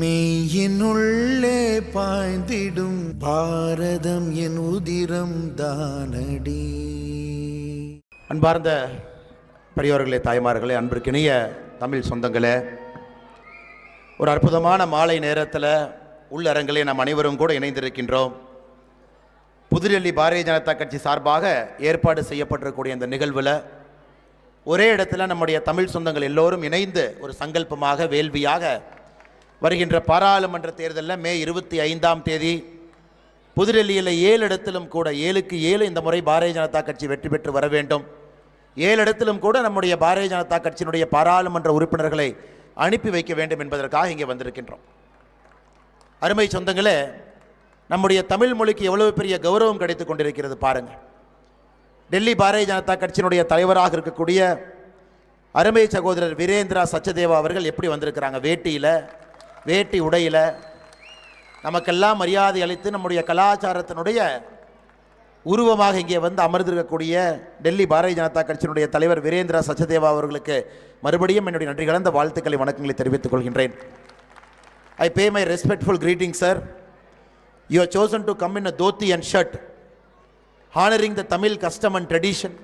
மெய்யினுள்ளே பாய்ந்திடும் பாரதம் என் உதிரம் தானடி. அன்பார்ந்த பெரியவர்களே தாய்மார்களே அன்பிற்கினிய தமிழ் சொந்தங்களே ஒரு அற்புதமான மாலை நேரத்தில் உள்ளரங்களே நாம் அனைவரும் கூட இணைந்திருக்கின்றோம். புதுடெல்லி பாரதிய ஜனதா கட்சி சார்பாக ஏற்பாடு செய்யப்பட்டிருக்கக்கூடிய இந்த நிகழ்வில் ஒரே இடத்துல நம்முடைய தமிழ் சொந்தங்கள் எல்லோரும் இணைந்து ஒரு சங்கல்பமாக வேள்வியாக வருகின்ற பாராளுமன்ற தேர்தலில் மே இருபத்தி ஐந்தாம் தேதி புதுடெல்லியில் ஏழு இடத்திலும் கூட ஏழுக்கு ஏழு இந்த முறை பாரதிய ஜனதா கட்சி வெற்றி பெற்று வர வேண்டும். ஏழு இடத்திலும் கூட நம்முடைய பாரதிய ஜனதா கட்சியினுடைய பாராளுமன்ற உறுப்பினர்களை அனுப்பி வைக்க வேண்டும் என்பதற்காக இங்கே வந்திருக்கின்றோம். அருமை சொந்தங்களே நம்முடைய தமிழ் மொழிக்கு எவ்வளவு பெரிய கௌரவம் கிடைத்து கொண்டிருக்கிறது பாருங்கள். டெல்லி பாரதிய ஜனதா கட்சியினுடைய தலைவராக இருக்கக்கூடிய அருமை சகோதரர் வீரேந்திரா சச்சதேவா அவர்கள் எப்படி வந்திருக்கிறாங்க? வேட்டியில் வேட்டி உடையில் நமக்கெல்லாம் மரியாதை அளித்து நம்முடைய கலாச்சாரத்தினுடைய உருவமாக இங்கே வந்து அமர்ந்திருக்கக்கூடிய டெல்லி பாரதிய ஜனதா கட்சியினுடைய தலைவர் வீரேந்திர சச்சதேவா அவர்களுக்கு மறுபடியும் என்னுடைய நன்றி கலந்த வாழ்த்துக்களை வணக்கங்களை தெரிவித்துக் கொள்கின்றேன். I pay my respectful greeting sir you are chosen to come in a dhoti and shirt honoring the Tamil custom and tradition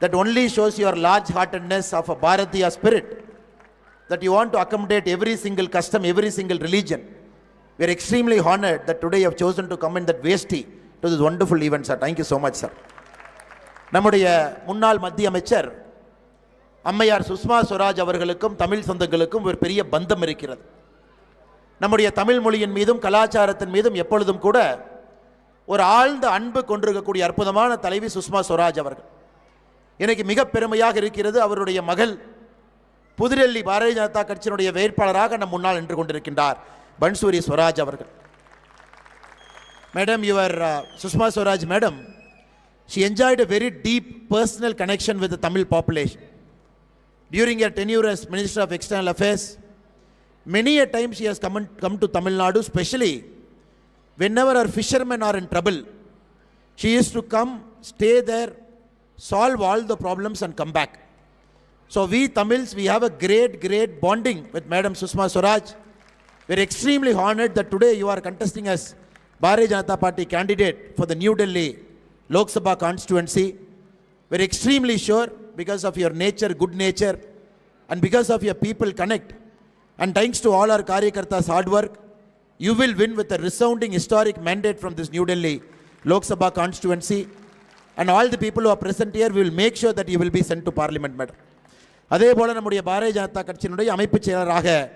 that only shows your large heartedness of a Bharatiya spirit that you want to accommodate every single custom, every single religion. We are extremely honored that today you have chosen to come in that Vesti to this wonderful event, sir. Thank you so much, sir. நம்முடைய முன்னாள் மத்திய அமைச்சர் அம்மையார் சுஷ்மா சுவராஜ் அவர்களுக்கும் தமிழ் சொந்தங்களுக்கும் ஒரு பெரிய பந்தம் இருக்கிறது நம்முடைய தமிழ் மொழியின் மீதும் கலாச்சாரத்தின் மீதும் எப்பொழுதும் கூட ஒரு ஆழ்ந்த அன்பு கொண்டிருக்கக்கூடிய அற்புதமான தலைவி சுஷ்மா சுவராஜ் அவர்கள் எனக்கு மிக பெருமையாக இருக்கிறது அவருடைய மகள் புதுடெல்லி பாரதிய ஜனதா கட்சியினுடைய வேட்பாளராக நம் முன்னால் நின்று கொண்டிருக்கின்றார் பன்சூரி ஸ்வராஜ் அவர்கள் madam your Sushma Swaraj madam she enjoyed a very deep personal connection with Tamil population during her tenure as minister of external affairs many a time she has common come to Tamil Nadu specially when ever our fishermen are in trouble she is to come stay there solve all the problems and come back So we Tamils, we have a great, great bonding with Madam Susma Swaraj. We're extremely honored that today you are contesting as Bharatiya Janata Party candidate for the New Delhi Lok Sabha constituency. We're extremely sure because of your nature, good nature, and because of your people connect, and thanks to all our Karyakartas' hard work, you will win with a resounding historic mandate from this New Delhi Lok Sabha constituency. And all the people who are present here, we will make sure that you will be sent to parliament, madam. அதே போல் நம்முடைய பாரதிய ஜனதா கட்சியினுடைய அமைப்புச் செயலராக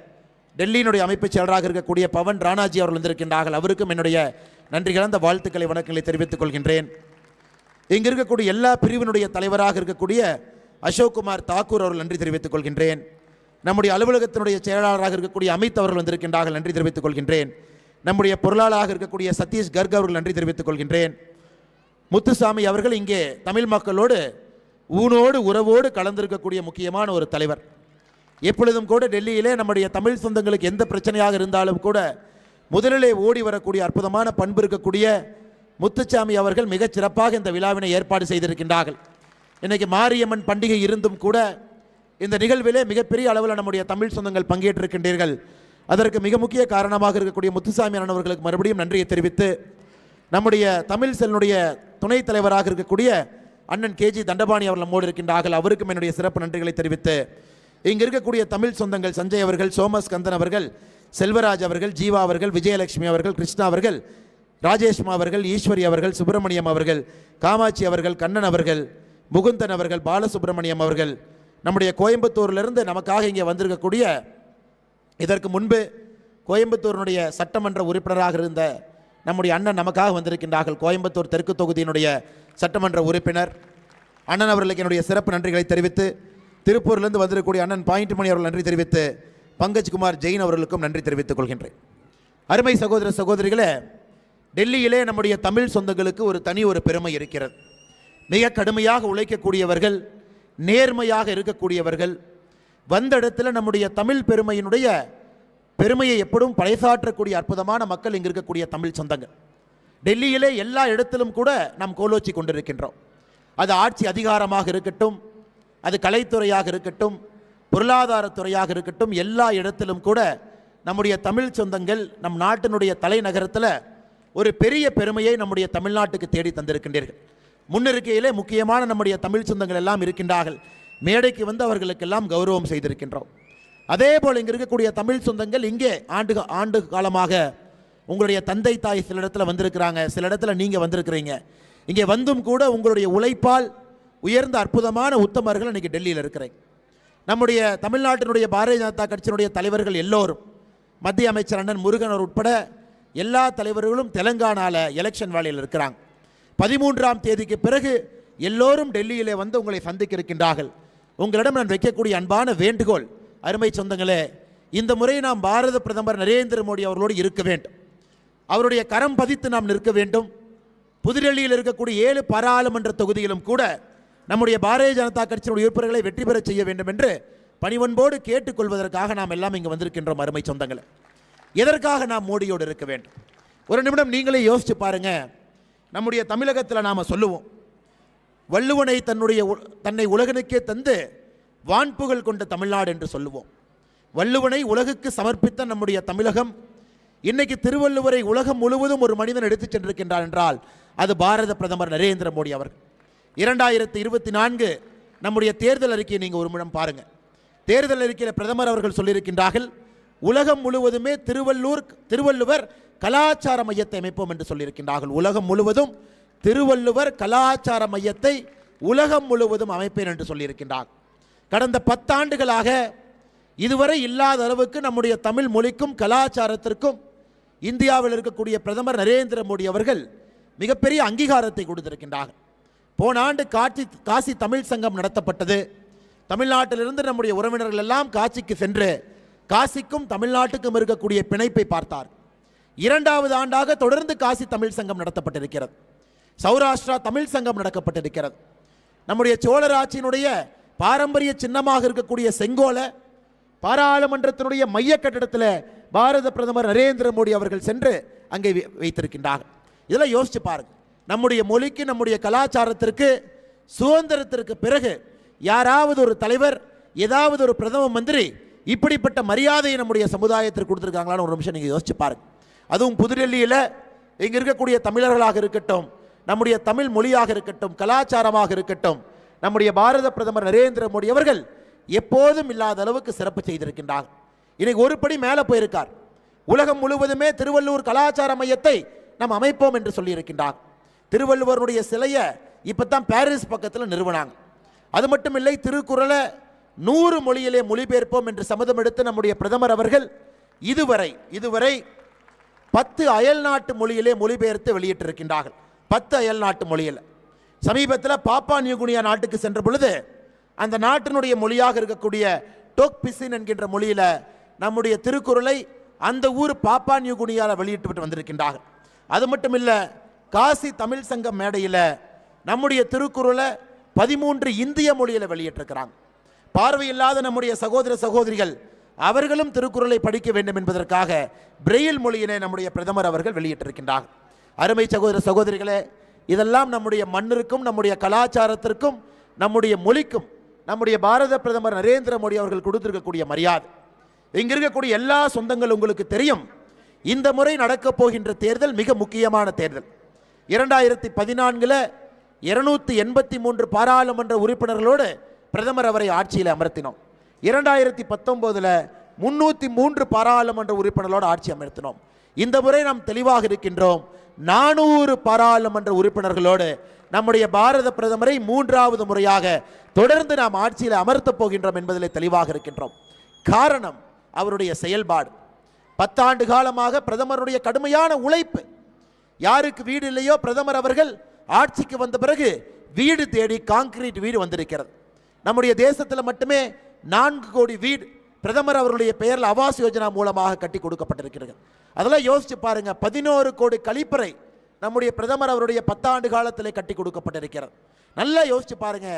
டெல்லியினுடைய அமைப்புச் செயலராக இருக்கக்கூடிய பவன் ராணாஜி அவர்கள் வந்திருக்கின்றார்கள். அவருக்கும் என்னுடைய நன்றி கலந்த வாழ்த்துக்களை வணக்கங்களை தெரிவித்துக் கொள்கின்றேன். இங்கு இருக்கக்கூடிய எல்லா பிரிவினுடைய தலைவராக இருக்கக்கூடிய அசோக்குமார் தாக்கூர் அவர்கள் நன்றி தெரிவித்துக் கொள்கின்றேன். நம்முடைய அலுவலகத்தினுடைய செயலாளராக இருக்கக்கூடிய அமித் அவர்கள் வந்திருக்கின்றார்கள் நன்றி தெரிவித்துக் கொள்கின்றேன். நம்முடைய பொருளாளராக இருக்கக்கூடிய சதீஷ் கர்க் அவர்கள் நன்றி தெரிவித்துக் கொள்கின்றேன். முத்துசாமி அவர்கள் இங்கே தமிழ் மக்களோடு ஊனோடு உறவோடு கலந்திருக்கக்கூடிய முக்கியமான ஒரு தலைவர். எப்பொழுதும் கூட டெல்லியிலே நம்முடைய தமிழ் சொந்தங்களுக்கு எந்த பிரச்சனையாக இருந்தாலும் கூட முதலிலே ஓடி வரக்கூடிய அற்புதமான பண்பு இருக்கக்கூடிய முத்துச்சாமி அவர்கள் மிகச் சிறப்பாக இந்த விழாவினை ஏற்பாடு செய்திருக்கின்றார்கள். இன்றைக்கு மாரியம்மன் பண்டிகை இருந்தும் கூட இந்த நிகழ்விலே மிகப்பெரிய அளவில் நம்முடைய தமிழ் சொந்தங்கள் பங்கேற்றிருக்கின்றீர்கள். அதற்கு மிக முக்கிய காரணமாக இருக்கக்கூடிய முத்துசாமி அண்ணன் மறுபடியும் நன்றியை தெரிவித்து நம்முடைய தமிழ் செல்லுடைய துணைத் தலைவராக இருக்கக்கூடிய அண்ணன் கேஜி தண்டபாணி அவர்கள் நம்மோடு இருக்கின்றார்கள் அவருக்கும் என்னுடைய சிறப்பு நன்றிகளை தெரிவித்து இங்கு இருக்கக்கூடிய தமிழ் சொந்தங்கள் சஞ்சய் அவர்கள் சோமஸ் கந்தன் அவர்கள் செல்வராஜ் அவர்கள் ஜீவா அவர்கள் விஜயலட்சுமி அவர்கள் கிருஷ்ணா அவர்கள் ராஜேஷ்மா அவர்கள் ஈஸ்வரி அவர்கள் சுப்பிரமணியம் அவர்கள் காமாட்சி அவர்கள் கண்ணன் அவர்கள் முகுந்தன் அவர்கள் பாலசுப்பிரமணியம் அவர்கள். நம்முடைய கோயம்புத்தூரிலிருந்து நமக்காக இங்கே வந்திருக்கக்கூடிய இதற்கு முன்பு கோயம்புத்தூரினுடைய சட்டமன்ற உறுப்பினராக இருந்த நம்முடைய அண்ணன் நமக்காக வந்திருக்கின்றார்கள். கோயம்புத்தூர் தெற்கு தொகுதியினுடைய சட்டமன்ற உறுப்பினர். அண்ணன் அவர்களுக்கு என்னுடைய சிறப்பு நன்றிகளை தெரிவித்து திருப்பூரிலிருந்து வந்திருக்கக்கூடிய அண்ணன் பாயிண்ட் மணி அவர்கள் நன்றி தெரிவித்து பங்கஜ்குமார் ஜெயின் அவர்களுக்கும் நன்றி தெரிவித்துக் கொள்கின்றேன். அருமை சகோதர சகோதரிகளே டெல்லியிலே நம்முடைய தமிழ் சொந்தங்களுக்கு ஒரு தனி ஒரு பெருமை இருக்கிறது. மிக கடுமையாக உழைக்கக்கூடியவர்கள் நேர்மையாக இருக்கக்கூடியவர்கள் வந்த இடத்துல நம்முடைய தமிழ் பெருமையினுடைய பெருமையை எப்படும் பறைசாற்றக்கூடிய அற்புதமான மக்கள் இங்கே இருக்கக்கூடிய தமிழ் சொந்தங்கள் டெல்லியிலே எல்லா இடத்திலும் கூட நாம் கோலோச்சி கொண்டிருக்கின்றோம். அது ஆட்சி அதிகாரமாக இருக்கட்டும் அது கலைத்துறையாக இருக்கட்டும் பொருளாதாரத்துறையாக இருக்கட்டும் எல்லா இடத்திலும் கூட நம்முடைய தமிழ் சொந்தங்கள் நம் நாட்டினுடைய தலைநகரத்தில் ஒரு பெரிய பெருமையை நம்முடைய தமிழ்நாட்டுக்கு தேடி தந்திருக்கின்றீர்கள். முன்னிருக்கையிலே முக்கியமான நம்முடைய தமிழ் சொந்தங்கள் எல்லாம் இருக்கின்றார்கள். மேடைக்கு வந்து அவர்களுக்கெல்லாம் கௌரவம் செய்திருக்கின்றோம். அதே போல் இங்கே இருக்கக்கூடிய தமிழ் சொந்தங்கள் இங்கே ஆண்டு ஆண்டு காலமாக உங்களுடைய தந்தை தாய் சில இடத்துல வந்திருக்கிறாங்க. சில இடத்துல நீங்கள் வந்திருக்கிறீங்க. இங்கே வந்தும் கூட உங்களுடைய உழைப்பால் உயர்ந்த அற்புதமான உத்தமர்கள் இன்றைக்கி டெல்லியில் இருக்கிறேன். நம்முடைய தமிழ்நாட்டினுடைய பாரதிய ஜனதா கட்சியினுடைய தலைவர்கள் எல்லோரும் மத்திய அமைச்சர் அண்ணன் முருகனர் உட்பட எல்லா தலைவர்களும் தெலங்கானாவில் எலெக்ஷன் வேலையில் இருக்கிறாங்க. பதிமூன்றாம் தேதிக்கு பிறகு எல்லோரும் டெல்லியிலே வந்து உங்களை சந்திக்க இருக்கின்றார்கள். உங்களிடம் நான் வைக்கக்கூடிய அன்பான வேண்டுகோள் அருமை சொந்தங்களே இந்த முறை நாம் பாரத பிரதமர் நரேந்திர மோடி அவர்களோடு இருக்க வேண்டும். அவருடைய கரம் பதித்து நாம் நிற்க வேண்டும். புதுடெல்லியில் இருக்கக்கூடிய ஏழு பாராளுமன்ற தொகுதியிலும் கூட நம்முடைய பாரதிய ஜனதா கட்சியினுடைய உறுப்பினர்களை வெற்றி பெறச் செய்ய வேண்டும் என்று பணிவன்போடு கேட்டுக்கொள்வதற்காக நாம் எல்லாம் இங்கு வந்திருக்கின்றோம் அருமை சொந்தங்களை. எதற்காக நாம் மோடியோடு இருக்க வேண்டும்? ஒரு நிமிடம் நீங்களே யோசிச்சு பாருங்க. நம்முடைய தமிழகத்தில் நாம் சொல்லுவோம். வள்ளுவனை தன்னுடைய உ- தன்னை உலகனுக்கே தந்து வான்புகழ் கொண்ட தமிழ்நாடு என்று சொல்லுவோம். வள்ளுவனை உலகுக்கு சமர்ப்பித்த நம்முடைய தமிழகம் இன்னைக்கு திருவள்ளுவரை உலகம் முழுவதும் ஒரு மனிதன் எடுத்துச் சென்றிருக்கின்றார் என்றால் அது பாரத பிரதமர் நரேந்திர மோடி அவர்கள். இரண்டாயிரத்தி இருபத்தி நான்கு நம்முடைய தேர்தல் அறிக்கையை நீங்கள் ஒரு நிமிடம் பாருங்கள் தேர்தல் அறிக்கையில் பிரதமர் அவர்கள் சொல்லியிருக்கின்றார்கள் உலகம் முழுவதுமே திருவள்ளூர் திருவள்ளுவர் கலாச்சார மையத்தை அமைப்போம் என்று சொல்லியிருக்கின்றார்கள். உலகம் முழுவதும் திருவள்ளுவர் கலாச்சார மையத்தை உலகம் முழுவதும் அமைப்பேன் என்று சொல்லியிருக்கின்றார். கடந்த பத்தாண்டுகளாக இதுவரை இல்லாத அளவுக்கு நம்முடைய தமிழ் மொழிக்கும் கலாச்சாரத்திற்கும் இந்தியாவில் இருக்கக்கூடிய பிரதமர் நரேந்திர மோடி அவர்கள் மிகப்பெரிய அங்கீகாரத்தை கொடுத்திருக்கின்றார்கள். போன ஆண்டு காட்சி காசி தமிழ் சங்கம் நடத்தப்பட்டது. தமிழ்நாட்டிலிருந்து நம்முடைய உறவினர்கள் எல்லாம் காசிக்கு சென்று காசிக்கும் தமிழ்நாட்டுக்கும் இருக்கக்கூடிய பிணைப்பை பார்த்தார். இரண்டாவது ஆண்டாக தொடர்ந்து காசி தமிழ் சங்கம் நடத்தப்பட்டிருக்கிறது. சௌராஷ்டிரா தமிழ் சங்கம் நடக்கப்பட்டிருக்கிறது. நம்முடைய சோழர் ஆட்சியினுடைய பாரம்பரிய சின்னமாக இருக்கக்கூடிய செங்கோலை பாராளுமன்றத்தினுடைய மைய கட்டிடத்தில் பாரத பிரதமர் நரேந்திர மோடி அவர்கள் சென்று அங்கே வை- வைத்திருக்கின்றார்கள். இதெல்லாம் யோசிச்சு பாருங்கள் நம்முடைய மொழிக்கு நம்முடைய கலாச்சாரத்திற்கு சுதந்திரத்திற்கு பிறகு யாராவது ஒரு தலைவர் ஏதாவது ஒரு பிரதம மந்திரி இப்படிப்பட்ட மரியாதையை நம்முடைய சமுதாயத்திற்கு கொடுத்துருக்காங்களான்னு ஒரு நிமிஷம் நீங்கள் யோசிச்சு பாருங்கள் அதுவும் புதுடெல்லியில் இங்கே இருக்கக்கூடிய தமிழர்களாக இருக்கட்டும் நம்முடைய தமிழ் மொழியாக இருக்கட்டும் கலாச்சாரமாக இருக்கட்டும் நம்முடைய பாரத பிரதமர் நரேந்திர மோடி அவர்கள் எப்போதும் இல்லாத அளவுக்கு சிறப்பு செய்திருக்கின்றார். இன்னைக்கு ஒரு படி மேலே போயிருக்கார். உலகம் முழுவதுமே திருவள்ளூர் கலாச்சார மையத்தை நாம் அமைப்போம் என்று சொல்லியிருக்கின்றார். திருவள்ளுவருடைய சிலையை இப்போ தான் பாரிஸ் பக்கத்தில் நிறுவனாங்க. அது மட்டும் இல்லை திருக்குறளை நூறு மொழியிலே மொழிபெயர்ப்போம் என்று சம்மதம் எடுத்து நம்முடைய பிரதமர் அவர்கள் இதுவரை இதுவரை பத்து அயல் நாட்டு மொழியிலே மொழிபெயர்த்து வெளியிட்டிருக்கின்றார்கள். பத்து அயல்நாட்டு மொழியில். சமீபத்தில் பாப்பா நியூகுனியா நாட்டுக்கு சென்ற பொழுது அந்த நாட்டினுடைய மொழியாக இருக்கக்கூடிய டோக் பிசின் என்கின்ற மொழியில் நம்முடைய திருக்குறளை அந்த ஊர் பாப்பா நியூகுனியாவில் வெளியிட்டுவிட்டு வந்திருக்கின்றார்கள். அது மட்டும் இல்லை காசி தமிழ் சங்கம் மேடையில் நம்முடைய திருக்குறளை பதிமூன்று இந்திய மொழியில் வெளியிட்டிருக்கிறாங்க. பார்வையில்லாத நம்முடைய சகோதர சகோதரிகள் அவர்களும் திருக்குறளை படிக்க வேண்டும் என்பதற்காக பிரெயில் மொழியினை நம்முடைய பிரதமர் அவர்கள் வெளியிட்டிருக்கின்றார் அருமை சகோதர சகோதரிகளே இதெல்லாம் நம்முடைய மண்ணிற்கும் நம்முடைய கலாச்சாரத்திற்கும் நம்முடைய மொழிக்கும் நம்முடைய பாரத பிரதமர் நரேந்திர மோடி அவர்கள் கொடுத்திருக்கக்கூடிய மரியாதை. இங்கே இருக்கக்கூடிய எல்லா சொந்தங்கள் உங்களுக்கு தெரியும். இந்த முறை நடக்கப் போகின்ற தேர்தல் மிக முக்கியமான தேர்தல். இரண்டாயிரத்தி பதினான்கில் இருநூத்தி எண்பத்தி மூன்று பாராளுமன்ற உறுப்பினர்களோடு பிரதமர் அவரை ஆட்சியில் அமர்த்தினோம். இரண்டாயிரத்தி பத்தொம்போதில் முன்னூற்றி மூன்று பாராளுமன்ற உறுப்பினர்களோடு ஆட்சி அமர்த்தினோம். இந்த முறை நாம் தெளிவாக இருக்கின்றோம். நானூறு பாராளுமன்ற உறுப்பினர்களோடு நம்முடைய பாரத பிரதமரை மூன்றாவது முறையாக தொடர்ந்து நாம் ஆட்சியில் அமர்த்தப் போகின்றோம் என்பதில் தெளிவாக இருக்கின்றோம். காரணம் அவருடைய செயல்பாடு. பத்தாண்டு காலமாக பிரதமருடைய கடுமையான உழைப்பு. யாருக்கு வீடு இல்லையோ பிரதமர் அவர்கள் ஆட்சிக்கு வந்த பிறகு வீடு தேடி காங்கிரீட் வீடு வந்திருக்கிறது. நம்முடைய தேசத்தில் மட்டுமே நான்கு கோடி வீடு பிரதமர் அவருடைய பெயரில் ஆவாஸ் யோஜனா மூலமாக கட்டி கொடுக்கப்பட்டிருக்கிறது. அதெல்லாம் யோசிச்சு பாருங்க பதினோரு கோடி கழிப்பறை நம்முடைய பிரதமர் அவருடைய பத்தாண்டு காலத்தில் கட்டி கொடுக்கப்பட்டிருக்கிறது. நல்லா யோசிச்சு பாருங்க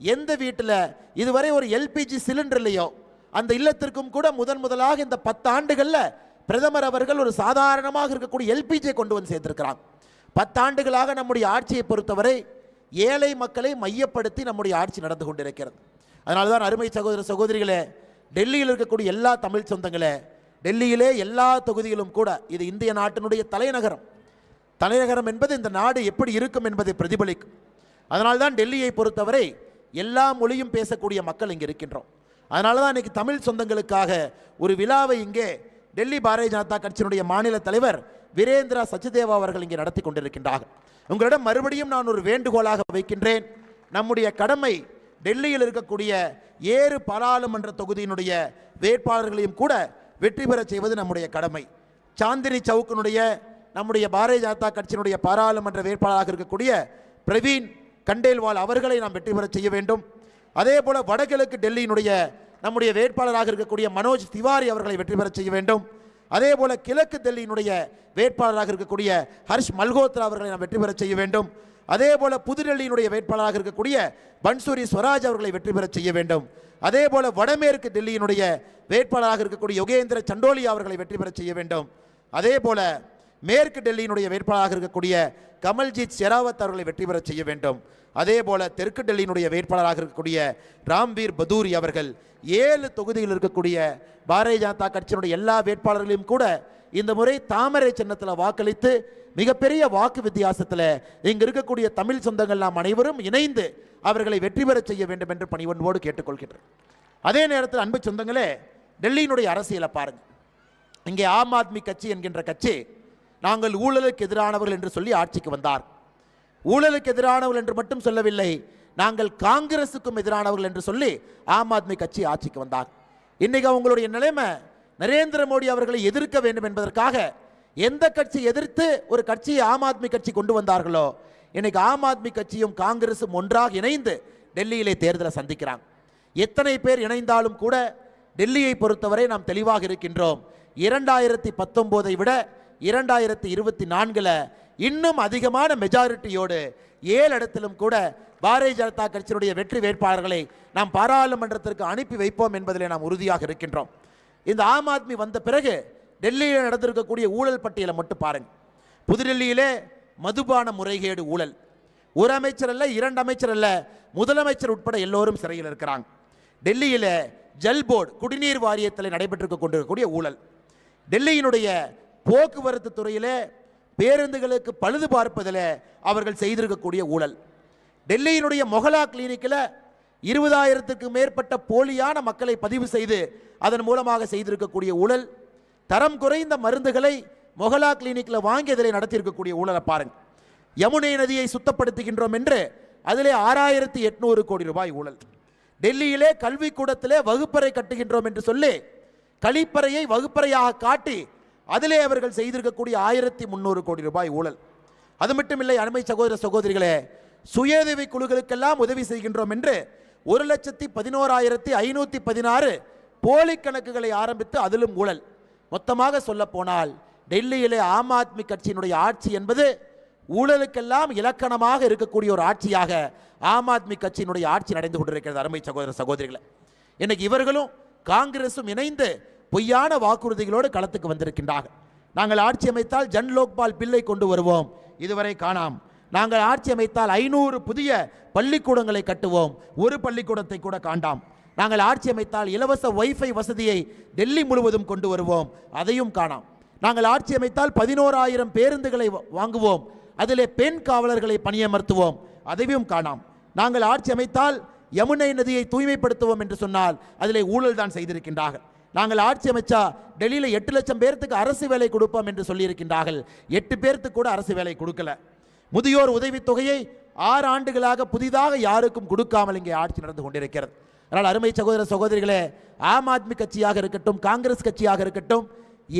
எந்த வீட்டில் இதுவரை ஒரு எல்பிஜி சிலிண்டர் இல்லையோ அந்த இல்லத்திற்கும் கூட முதன் முதலாக இந்த பத்து ஆண்டுகளில் பிரதமர் அவர்கள் ஒரு சாதாரணமாக இருக்கக்கூடிய எல்பிஜியை கொண்டு வந்து சேர்த்திருக்கிறாங்க. பத்தாண்டுகளாக நம்முடைய ஆட்சியை பொறுத்தவரை ஏழை மக்களை மையப்படுத்தி நம்முடைய ஆட்சி நடந்து கொண்டிருக்கிறது. அதனால தான் அருமை சகோதர சகோதரிகளே டெல்லியில் இருக்கக்கூடிய எல்லா தமிழ் சொந்தங்களே டெல்லியிலே எல்லா தொகுதியிலும் கூட இது இந்திய நாட்டினுடைய தலைநகரம். தலைநகரம் என்பது இந்த நாடு எப்படி இருக்கும் என்பதை பிரதிபலிக்கும். அதனால்தான் டெல்லியை பொறுத்தவரை எல்லா மொழியும் பேசக்கூடிய மக்கள் இங்கே இருக்கின்றோம். அதனால தான் இன்னைக்கு தமிழ் சொந்தங்களுக்காக ஒரு விழாவை இங்கே டெல்லி பாரதிய ஜனதா கட்சியினுடைய மாநில தலைவர் வீரேந்திரா சச்சிதேவா அவர்கள் இங்கே நடத்தி கொண்டிருக்கின்றார்கள். உங்களிடம் மறுபடியும் நான் ஒரு வேண்டுகோளாக வைக்கின்றேன். நம்முடைய கடமை டெல்லியில் இருக்கக்கூடிய ஏறு பாராளுமன்ற தொகுதியினுடைய வேட்பாளர்களையும் கூட வெற்றி பெறச் செய்வது நம்முடைய கடமை. சாந்தினி சவுக்கினுடைய நம்முடைய பாரதிய ஜனதா கட்சியினுடைய பாராளுமன்ற வேட்பாளராக இருக்கக்கூடிய பிரவீன் கண்டேல்வால் அவர்களை நாம் வெற்றி பெறச் செய்ய வேண்டும். அதே போல வடகிழக்கு டெல்லியினுடைய நம்முடைய வேட்பாளராக இருக்கக்கூடிய மனோஜ் திவாரி அவர்களை வெற்றி பெறச் செய்ய வேண்டும். அதே போல கிழக்கு டெல்லியினுடைய வேட்பாளராக இருக்கக்கூடிய ஹர்ஷ் மல்கோத்ரா அவர்களை நாம் வெற்றி பெறச் செய்ய வேண்டும். அதே போல புதுடெல்லியினுடைய வேட்பாளராக இருக்கக்கூடிய பன்சூரி ஸ்வராஜ் அவர்களை வெற்றி பெற செய்ய வேண்டும். அதே போல வடமேற்கு டெல்லியினுடைய வேட்பாளராக இருக்கக்கூடிய யோகேந்திர சண்டோலி அவர்களை வெற்றி பெற செய்ய வேண்டும். அதே போல மேற்கு டெல்லியினுடைய வேட்பாளராக இருக்கக்கூடிய கமல்ஜித் ஷெராவத் அவர்களை வெற்றி பெற செய்ய வேண்டும். அதே போல தெற்கு டெல்லியினுடைய வேட்பாளராக இருக்கக்கூடிய ராம்வீர் பதூரி அவர்கள் ஏழு தொகுதியில் இருக்கக்கூடிய பாரதிய ஜனதா கட்சியினுடைய எல்லா வேட்பாளர்களையும் கூட இந்த முறை தாமரை சின்னத்தில் வாக்களித்து மிகப்பெரிய வாக்கு வித்தியாசத்தில் இங்கு இருக்கக்கூடிய தமிழ் சொந்தங்கள் நாம் அனைவரும் இணைந்து அவர்களை வெற்றி பெற செய்ய வேண்டும் என்று பணிவன்போடு கேட்டுக்கொள்கின்றேன் அதே நேரத்தில் அன்பு சொந்தங்களே டெல்லியினுடைய அரசியலை பாருங்கள் இங்கே ஆம் ஆத்மி கட்சி என்கின்ற கட்சி நாங்கள் ஊழலுக்கு எதிரானவர்கள் என்று சொல்லி ஆட்சிக்கு வந்தார். ஊழலுக்கு எதிரானவர்கள் என்று மட்டும் சொல்லவில்லை நாங்கள் காங்கிரசுக்கும் எதிரானவர்கள் என்று சொல்லி ஆம் ஆத்மி கட்சி ஆட்சிக்கு வந்தார். இன்றைக்கு அவங்களுடைய நிலைமை நரேந்திர மோடி அவர்களை எதிர்க்க வேண்டும் என்பதற்காக எந்த கட்சி எதிர்த்து ஒரு கட்சியை ஆம் ஆத்மி கட்சி கொண்டு வந்தார்களோ இன்னைக்கு ஆம் ஆத்மி கட்சியும் காங்கிரசும் ஒன்றாக இணைந்து டெல்லியிலே தேர்தலை சந்திக்கிறாங்க. எத்தனை பேர் இணைந்தாலும் கூட டெல்லியை பொறுத்தவரை நாம் தெளிவாக இருக்கின்றோம். இரண்டாயிரத்தி பத்தொம்போதை விட இரண்டாயிரத்தி இருபத்தி நான்கில் இன்னும் அதிகமான மெஜாரிட்டியோடு ஏழு இடத்திலும் கூட பாரதிய ஜனதா கட்சியினுடைய வெற்றி வேட்பாளர்களை நாம் பாராளுமன்றத்திற்கு அனுப்பி வைப்போம் என்பதிலே நாம் உறுதியாக இருக்கின்றோம். இந்த ஆம் ஆத்மி வந்த பிறகு டெல்லியில் நடந்திருக்கக்கூடிய ஊழல் பட்டியலை மட்டும் பாருங்கள் புதுடெல்லியிலே மதுபான முறைகேடு ஊழல். ஒரு அமைச்சர் அல்ல இரண்டு அமைச்சர் அல்ல முதலமைச்சர் உட்பட எல்லோரும் சிறையில் இருக்கிறாங்க. டெல்லியில் ஜல் போர்டு குடிநீர் வாரியத்தில் நடைபெற்று கொண்டிருக்கக்கூடிய ஊழல். டெல்லியினுடைய போக்குவரத்து துறையிலே பேருந்துகளுக்கு பழுது பார்ப்பதில் அவர்கள் செய்திருக்கக்கூடிய ஊழல். டெல்லியினுடைய மொஹலா கிளினிக்கில் இருபதாயிரத்துக்கு மேற்பட்ட போலியான மக்களை பதிவு செய்து அதன் மூலமாக செய்திருக்கக்கூடிய ஊழல் தரம் குறைந்த மருந்துகளை மொஹலா கிளினிக்கில் வாங்கி அதில் நடத்தியிருக்கக்கூடிய ஊழலை பாருங்கள் யமுனை நதியை சுத்தப்படுத்துகின்றோம் என்று அதிலே ஆறாயிரத்தி எட்நூறு கோடி ரூபாய் ஊழல். டெல்லியிலே கல்விக்கூடத்திலே வகுப்பறை கட்டுகின்றோம் என்று சொல்லி கழிப்பறையை வகுப்பறையாக காட்டி அதிலே அவர்கள் செய்திருக்கக்கூடிய ஆயிரத்தி முந்நூறு கோடி ரூபாய் ஊழல். அது மட்டுமில்லை அருமை சகோதர சகோதரிகளே சுயதவி குழுக்களுக்கெல்லாம் உதவி செய்கின்றோம் என்று ஒரு லட்சத்தி பதினோராயிரத்தி ஐநூற்றி பதினாறு போலி கணக்குகளை ஆரம்பித்து அதிலும் ஊழல். மொத்தமாக சொல்ல போனால் டெல்லியிலே ஆம் ஆத்மி கட்சியினுடைய ஆட்சி என்பது ஊழலுக்கெல்லாம் இலக்கணமாக இருக்கக்கூடிய ஒரு ஆட்சியாக ஆம் ஆத்மி கட்சியினுடைய ஆட்சி நடந்து கொண்டிருக்கிறது அருமை சகோதர சகோதரிகளை. இன்னைக்கு இவர்களும் காங்கிரசும் இணைந்து பொய்யான வாக்குறுதிகளோடு களத்துக்கு வந்திருக்கின்றார்கள். நாங்கள் ஆட்சி அமைத்தால் ஜன் லோக்பால் பில்லை கொண்டு வருவோம். இதுவரை காணாம். நாங்கள் ஆட்சி அமைத்தால் ஐநூறு புதிய பள்ளிக்கூடங்களை கட்டுவோம். ஒரு பள்ளிக்கூடத்தை கூட காண்டாம். நாங்கள் ஆட்சி அமைத்தால் இலவச வைஃபை வசதியை டெல்லி முழுவதும் கொண்டு வருவோம். அதையும் காணாம். நாங்கள் ஆட்சி அமைத்தால் பதினோராயிரம் பேருந்துகளை வ- வாங்குவோம். அதிலே பெண் காவலர்களை பணியமர்த்துவோம். அதையும் காணாம். நாங்கள் ஆட்சி அமைத்தால் யமுனை நதியை தூய்மைப்படுத்துவோம் என்று சொன்னால் அதிலே ஊழல் தான் செய்திருக்கின்றார்கள். நாங்கள் ஆட்சி அமைச்சா டெல்லியில் எட்டு லட்சம் பேர்த்துக்கு அரசு வேலை கொடுப்போம் என்று சொல்லியிருக்கின்றார்கள். எட்டு பேர்த்துக்கு கூட அரசு வேலை கொடுக்கல. முதியோர் உதவித்தொகையை ஆறு ஆண்டுகளாக புதிதாக யாருக்கும் கொடுக்காமல் இங்கே ஆட்சி நடந்து கொண்டிருக்கிறது. அதனால் அருமை சகோதர சகோதரிகளே ஆம் ஆத்மி கட்சியாக இருக்கட்டும் காங்கிரஸ் கட்சியாக இருக்கட்டும்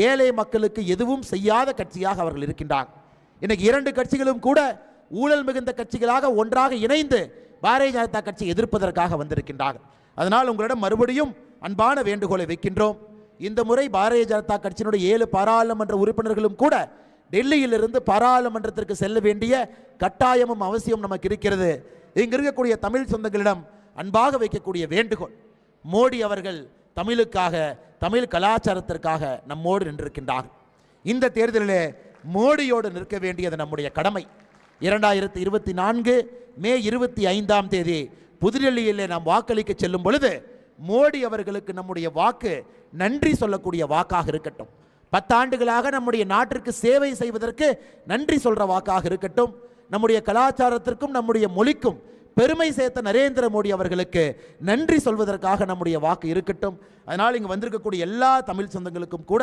ஏழை மக்களுக்கு எதுவும் செய்யாத கட்சியாக அவர்கள் இருக்கின்றார் இன்னைக்கு இரண்டு கட்சிகளும் கூட ஊழல் மிகுந்த கட்சிகளாக ஒன்றாக இணைந்து பாரதிய ஜனதா கட்சி எதிர்ப்பதற்காக வந்திருக்கின்றார்கள். அதனால் உங்களிடம் மறுபடியும் அன்பான வேண்டுகோளை வைக்கின்றோம். இந்த முறை பாரதிய ஜனதா கட்சியினுடைய ஏழு பாராளுமன்ற உறுப்பினர்களும் கூட டெல்லியிலிருந்து பாராளுமன்றத்திற்கு செல்ல வேண்டிய கட்டாயமும் அவசியம் நமக்கு இருக்கிறது. இங்கு இருக்கக்கூடிய தமிழ் சொந்தங்களிடம் அன்பாக வைக்கக்கூடிய வேண்டுகோள். மோடி அவர்கள் தமிழுக்காக தமிழ் கலாச்சாரத்திற்காக நம்மோடு நின்றிருக்கின்றார். இந்த தேர்தலிலே மோடியோடு நிற்க வேண்டியது நம்முடைய கடமை. இரண்டாயிரத்தி இருபத்தி நான்கு மே இருபத்தி ஐந்தாம் தேதி புதுடெல்லியிலே நாம் வாக்களிக்க செல்லும் பொழுது மோடி அவர்களுக்கு நம்முடைய வாக்கு நன்றி சொல்லக்கூடிய வாக்காக இருக்கட்டும். பத்தாண்டுகளாக நம்முடைய நாட்டிற்கு சேவை செய்வதற்கு நன்றி சொல்கிற வாக்காக இருக்கட்டும். நம்முடைய கலாச்சாரத்திற்கும் நம்முடைய மொழிக்கும் பெருமை சேர்த்த நரேந்திர மோடி அவர்களுக்கு நன்றி சொல்வதற்காக நம்முடைய வாக்கு இருக்கட்டும். அதனால் இங்கே வந்திருக்கக்கூடிய எல்லா தமிழ் சொந்தங்களுக்கும் கூட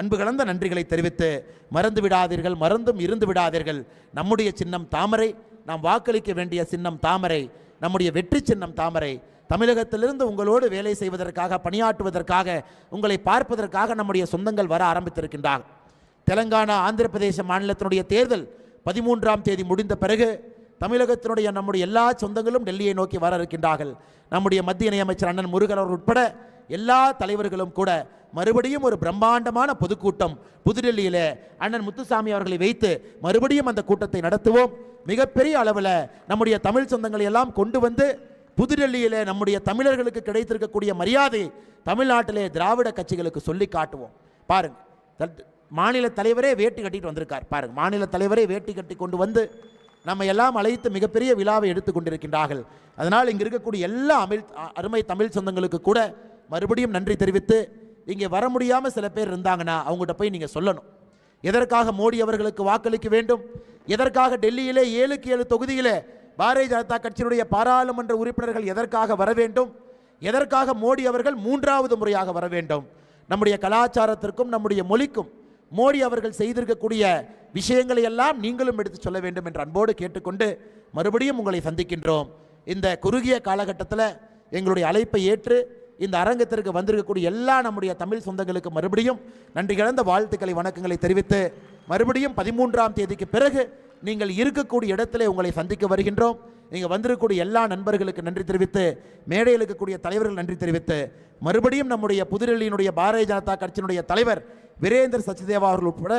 அன்பு கலந்த நன்றிகளை தெரிவித்து மறந்து விடாதீர்கள் மறந்தும் இருந்து விடாதீர்கள். நம்முடைய சின்னம் தாமரை நாம் வாக்களிக்க வேண்டிய சின்னம் தாமரை நம்முடைய வெற்றி சின்னம் தாமரை. தமிழகத்திலிருந்து உங்களோடு வேலை செய்வதற்காக பணியாற்றுவதற்காக உங்களை பார்ப்பதற்காக நம்முடைய சொந்தங்கள் வர ஆரம்பித்திருக்கின்றார் தெலங்கானா ஆந்திர பிரதேச மாநிலத்தினுடைய தேர்தல் பதிமூன்றாம் தேதி முடிந்த பிறகு தமிழகத்தினுடைய நம்முடைய எல்லா சொந்தங்களும் டெல்லியை நோக்கி வர இருக்கின்றார்கள். நம்முடைய மத்திய இணையமைச்சர் அண்ணன் முருகன் அவர் உட்பட எல்லா தலைவர்களும் கூட மறுபடியும் ஒரு பிரம்மாண்டமான பொதுக்கூட்டம் புதுடெல்லியில் அண்ணன் முத்துசாமி அவர்களை வைத்து மறுபடியும் அந்த கூட்டத்தை நடத்துவோம். மிகப்பெரிய அளவில் நம்முடைய தமிழ் சொந்தங்களை எல்லாம் கொண்டு வந்து புதுடெல்லியில் நம்முடைய தமிழர்களுக்கு கிடைத்திருக்கக்கூடிய மரியாதை தமிழ்நாட்டிலே திராவிட கட்சிகளுக்கு சொல்லி காட்டுவோம். பாருங்க மாநில தலைவரே வேட்டி கட்டிட்டு வந்திருக்கார். பாருங்க மாநில தலைவரே வேட்டி கட்டி கொண்டு வந்து நம்ம எல்லாம் அழைத்து மிகப்பெரிய விழாவை எடுத்து கொண்டிருக்கின்றார்கள். அதனால் இங்கே இருக்கக்கூடிய எல்லா அமிழ் அருமை தமிழ் சொந்தங்களுக்கு கூட மறுபடியும் நன்றி தெரிவித்து இங்கே வர முடியாமல் சில பேர் இருந்தாங்கன்னா அவங்ககிட்ட போய் நீங்கள் சொல்லணும். எதற்காக மோடி அவர்களுக்கு வாக்களிக்க வேண்டும்? எதற்காக டெல்லியிலே ஏழுக்கு ஏழு தொகுதியிலே பாரதிய ஜனதா கட்சியினுடைய பாராளுமன்ற உறுப்பினர்கள் எதற்காக வர வேண்டும்? எதற்காக மோடி அவர்கள் மூன்றாவது முறையாக வர வேண்டும்? நம்முடைய கலாச்சாரத்திற்கும் நம்முடைய மொழிக்கும் மோடி அவர்கள் செய்திருக்கக்கூடிய விஷயங்களை எல்லாம் நீங்களும் எடுத்து சொல்ல வேண்டும் என்று அன்போடு கேட்டுக்கொண்டு மறுபடியும் உங்களை சந்திக்கின்றோம். இந்த குறுகிய காலகட்டத்தில் எங்களுடைய அழைப்பை ஏற்று இந்த அரங்கத்திற்கு வந்திருக்கக்கூடிய எல்லா நம்முடைய தமிழ் சொந்தங்களுக்கு மறுபடியும் நன்றி கலந்த வாழ்த்துக்களை வணக்கங்களை தெரிவித்து மறுபடியும் பதிமூன்றாம் தேதிக்கு பிறகு நீங்கள் இருக்கக்கூடிய இடத்திலே உங்களை சந்திக்க வருகின்றோம். நீங்கள் வந்திருக்கக்கூடிய எல்லா நண்பர்களுக்கு நன்றி தெரிவித்து மேடையில் இருக்கக்கூடிய தலைவர்கள் நன்றி தெரிவித்து மறுபடியும் நம்முடைய புதுடெல்லியினுடைய பாரதிய ஜனதா கட்சியினுடைய தலைவர் வீரேந்திர சச்சிதேவா அவர்கள் உட்பட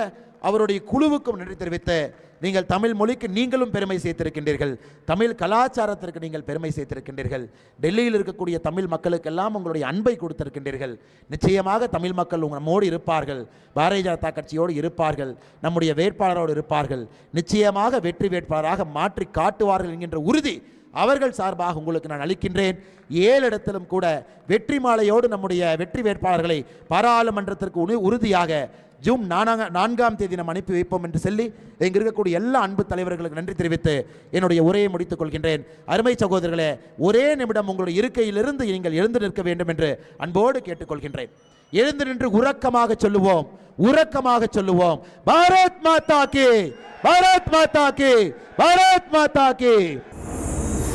அவருடைய குழுவுக்கும் நன்றி தெரிவித்து நீங்கள் தமிழ் மொழிக்கு நீங்களும் பெருமை சேர்த்திருக்கின்றீர்கள். தமிழ் கலாச்சாரத்திற்கு நீங்கள் பெருமை சேர்த்திருக்கின்றீர்கள். டெல்லியில் இருக்கக்கூடிய தமிழ் மக்களுக்கெல்லாம் உங்களுடைய அன்பை கொடுத்திருக்கின்றீர்கள். நிச்சயமாக தமிழ் மக்கள் உங்கள் நம்மோடு இருப்பார்கள். பாரதிய ஜனதா கட்சியோடு இருப்பார்கள். நம்முடைய வேட்பாளரோடு இருப்பார்கள். நிச்சயமாக வெற்றி வேட்பாளராக மாற்றி காட்டுவார்கள் என்கின்ற உறுதி அவர்கள் சார்பாக உங்களுக்கு நான் அளிக்கின்றேன். ஏழு இடத்திலும் கூட வெற்றி மாலையோடு நம்முடைய வெற்றி வேட்பாளர்களை பாராளுமன்றத்திற்கு உறு- உறுதியாக ஜூன் நானாங்க நான்காம் தேதி நாம் அனுப்பி வைப்போம் என்று சொல்லி இங்கு இருக்கக்கூடிய எல்லா அன்பு தலைவர்களுக்கு நன்றி தெரிவித்து என்னுடைய உரையை முடித்துக் கொள்கின்றேன். அருமை சகோதரர்களே ஒரே நிமிடம் உங்களுடைய இருக்கையிலிருந்து நீங்கள் எழுந்து நிற்க வேண்டும் என்று அன்போடு கேட்டுக்கொள்கின்றேன். எழுந்து நின்று உறக்கமாக சொல்லுவோம் உறக்கமாக சொல்லுவோம். பாரத் மாதா கி பாரத் மாதா கி பாரத் மாதா கி.